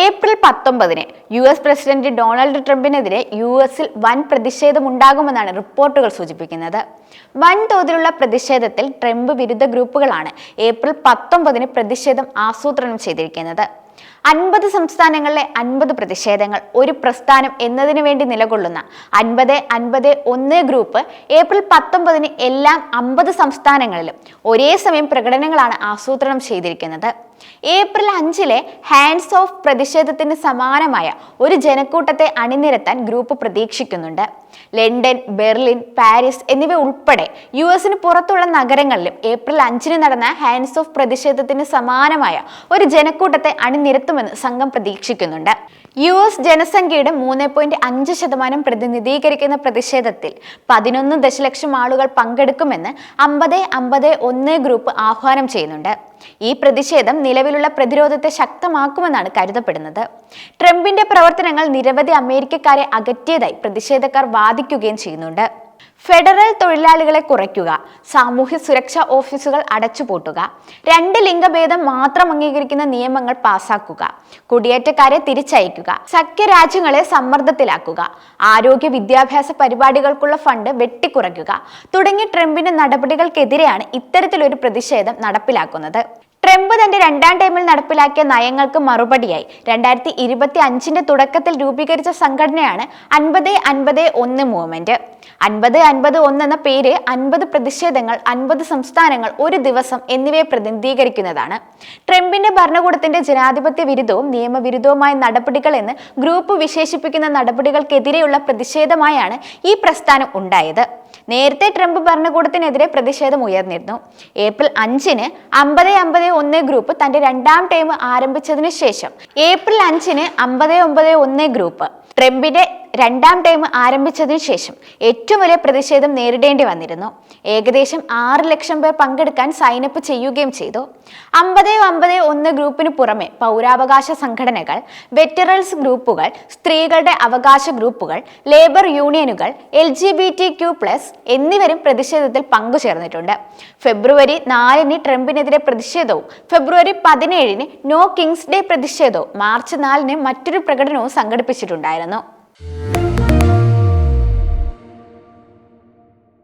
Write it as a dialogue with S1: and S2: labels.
S1: April പത്തൊമ്പതിന് U S president Donald ട്രംപിനെതിരെ U എസിൽ വൻ പ്രതിഷേധമുണ്ടാകുമെന്നാണ് റിപ്പോർട്ടുകൾ സൂചിപ്പിക്കുന്നത്. വൻതോതിലുള്ള പ്രതിഷേധത്തിൽ ട്രംപ് വിരുദ്ധ ഗ്രൂപ്പുകളാണ് ഏപ്രിൽ പത്തൊമ്പതിന് പ്രതിഷേധം ആസൂത്രണം ചെയ്തിരിക്കുന്നത്. അൻപത് സംസ്ഥാനങ്ങളിലെ അൻപത് പ്രതിഷേധങ്ങൾ ഒരു പ്രസ്ഥാനം എന്നതിനു വേണ്ടി നിലകൊള്ളുന്ന അൻപത് അൻപത് ഒന്ന് ഗ്രൂപ്പ് ഏപ്രിൽ പത്തൊമ്പതിന് എല്ലാം അമ്പത് സംസ്ഥാനങ്ങളിലും ഒരേ സമയം പ്രകടനങ്ങളാണ് ആസൂത്രണം ചെയ്തിരിക്കുന്നത്. ഏപ്രിൽ അഞ്ചിലെ ഹാൻഡ്സ് ഓഫ് പ്രതിഷേധത്തിന് സമാനമായ ഒരു ജനക്കൂട്ടത്തെ അണിനിരത്താൻ ഗ്രൂപ്പ് പ്രതീക്ഷിക്കുന്നുണ്ട്. ലണ്ടൻ ബെർലിൻ പാരീസ് എന്നിവ ഉൾപ്പെടെ യു എസിന് പുറത്തുള്ള നഗരങ്ങളിലും ഏപ്രിൽ അഞ്ചിന് നടന്ന ഹാൻഡ്സ് ഓഫ് പ്രതിഷേധത്തിന് സമാനമായ ഒരു ജനക്കൂട്ടത്തെ അണിനിരത്തുമെന്ന് സംഘം പ്രതീക്ഷിക്കുന്നുണ്ട്. യു എസ് ജനസംഖ്യയുടെ മൂന്ന് പോയിന്റ് അഞ്ച് ശതമാനം പ്രതിനിധീകരിക്കുന്ന പ്രതിഷേധത്തിൽ പതിനൊന്ന് ദശലക്ഷം ആളുകൾ പങ്കെടുക്കുമെന്ന് അമ്പത് അമ്പത് ഒന്ന് ഗ്രൂപ്പ് ആഹ്വാനം ചെയ്യുന്നുണ്ട്. ഈ പ്രതിഷേധം നിലവിലുള്ള പ്രതിരോധത്തെ ശക്തമാക്കുമെന്നാണ് കരുതപ്പെടുന്നത്. ട്രംപിന്റെ പ്രവർത്തനങ്ങൾ നിരവധി അമേരിക്കക്കാരെ അകറ്റിയതായി പ്രതിഷേധക്കാർ വാദിക്കുകയും ചെയ്യുന്നുണ്ട്. ഫെഡറൽ തൊഴിലാളികളെ കുറയ്ക്കുക സാമൂഹ്യ സുരക്ഷാ ഓഫീസുകൾ അടച്ചുപൂട്ടുക രണ്ട് ലിംഗഭേദം മാത്രം അംഗീകരിക്കുന്ന നിയമങ്ങൾ പാസാക്കുക കുടിയേറ്റക്കാരെ തിരിച്ചയക്കുക സഖ്യരാജ്യങ്ങളെ സമ്മർദ്ദത്തിലാക്കുക ആരോഗ്യ വിദ്യാഭ്യാസ പരിപാടികൾക്കുള്ള ഫണ്ട് വെട്ടിക്കുറയ്ക്കുക തുടങ്ങിയ ട്രംപിന്റെ നടപടികൾക്കെതിരെയാണ് ഇത്തരത്തിലൊരു പ്രതിഷേധം നടപ്പിലാക്കുന്നത്. ട്രംപ് തന്റെ രണ്ടാം ടൈമിൽ നടപ്പിലാക്കിയ നയങ്ങൾക്ക് മറുപടിയായി. രണ്ടായിരത്തി ഇരുപത്തി അഞ്ചിന്റെ തുടക്കത്തിൽ രൂപീകരിച്ച സംഘടനയാണ് അൻപത് അൻപത് ഒന്ന് മൂവ്മെന്റ്. അൻപത് അൻപത് ഒന്ന് എന്ന പേര് അൻപത് പ്രതിഷേധങ്ങൾ അൻപത് സംസ്ഥാനങ്ങൾ ഒരു ദിവസം എന്നിവയെ പ്രതിനിധീകരിക്കുന്നതാണ്. ട്രംപിന്റെ ഭരണകൂടത്തിന്റെ ജനാധിപത്യ വിരുദ്ധവും നിയമവിരുദ്ധവുമായ നടപടികൾ എന്ന് ഗ്രൂപ്പ് വിശേഷിപ്പിക്കുന്ന നടപടികൾക്കെതിരെയുള്ള പ്രതിഷേധമായാണ് ഈ പ്രസ്ഥാനം ഉണ്ടായത്. നേരത്തെ ട്രംപ് ഭരണകൂടത്തിനെതിരെ പ്രതിഷേധം ഉയർന്നിരുന്നു. ഏപ്രിൽ അഞ്ചിന് അമ്പത് അമ്പത് ഒന്ന് ഗ്രൂപ്പ് തന്റെ രണ്ടാം ടൈം ആരംഭിച്ചതിനു ശേഷം. ഏപ്രിൽ അഞ്ചിന് അമ്പത് ഒമ്പത് ഒന്ന് ഗ്രൂപ്പ്. ട്രംപിന്റെ രണ്ടാം ടൈം ആരംഭിച്ചതിനു ശേഷം ഏറ്റവും വലിയ പ്രതിഷേധം നേരിടേണ്ടി വന്നിരുന്നു. ഏകദേശം ആറ് ലക്ഷം പേർ പങ്കെടുക്കാൻ സൈനപ്പ് ചെയ്യുകയും ചെയ്തു. അമ്പത് അമ്പത് ഒന്ന് ഗ്രൂപ്പിന് പുറമെ പൗരാവകാശ സംഘടനകൾ വെറ്ററൽസ് ഗ്രൂപ്പുകൾ സ്ത്രീകളുടെ അവകാശ ഗ്രൂപ്പുകൾ ലേബർ യൂണിയനുകൾ L G B T Q plus എന്നിവരും പ്രതിഷേധത്തിൽ പങ്കുചേർന്നിട്ടുണ്ട്. ഫെബ്രുവരി നാലിന് ട്രംപിനെതിരെ പ്രതിഷേധവും ഫെബ്രുവരി പതിനേഴിന് നോ കിങ്സ് ഡേ പ്രതിഷേധവും മാർച്ച് നാലിന് മറ്റൊരു പ്രകടനവും സംഘടിപ്പിച്ചിട്ടുണ്ടായിരുന്നു.